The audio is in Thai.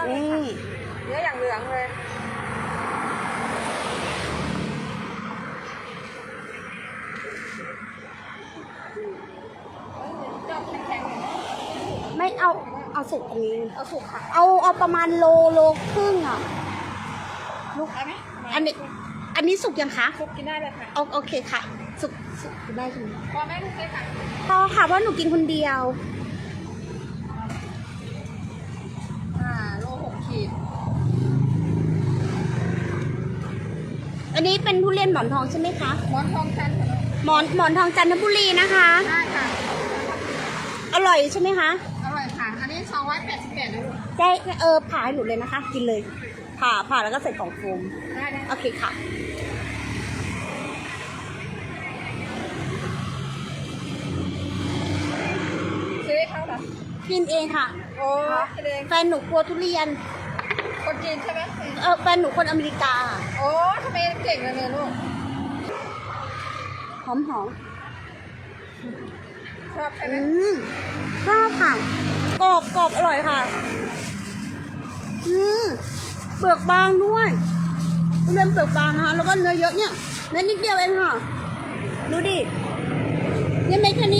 อดเลยนี่ ค่ะเนื้ออย่างเหลืองเลยเอ้ยเดี๋ยวจะเอาแข็งๆหน่อยนะไม่เอาเอาสุกอันนี้ เอาสุกค่ะ เอาเอาประมาณโลโลครึ่งอะ ลูก เอาไหมอันนี้ อันนี้สุกยังคะสุกกินได้เลยค่ะโอโอเคค่ะ สุกสุกได้ใช่ไหมพอไหมลูกเลยค่ะพอค่ะเพราะหนูกินคนเดียว อ่าโลหกขีด อันนี้เป็นทุเรียนหมอนทองใช่ไหมคะ หมอนทองจันทร์ค่ะหมอนหมอนทองจันทบุรีนะคะ ได้ค่ะ อร่อยใช่ไหมคะ อร่อยค่ะ อันนี้สองร้อยแปดสิบแปดนะลูกได้เออผ่าให้หนูเลยนะคะ กินเลย ผ่าผ่าแล้วก็ใส่กล่องโฟม ได้ได้โอเคค่ะ ซื้อให้เขาเหรอ กินเองค่ะ โอ้กินเองแฟนหนูกลัวทุเรียน คนจีนใช่ไหมเออแฟนหนูคนอเมริกา โอ้ทำไมเก่งเลยเนี่ยลูก หอมหอมชอบใช่ไหมอืมชอบค่ะกรอบกรอบอร่อยค่ะ อืมเปลือกบางด้วยทุเรียนเปลือกบางนะคะแล้วก็เนื้อเยอะเนี่ยเนื้อนิดเดียวเองค่ะ ดูดิเนี่ยเม็ดแค่นี้เองนะคะ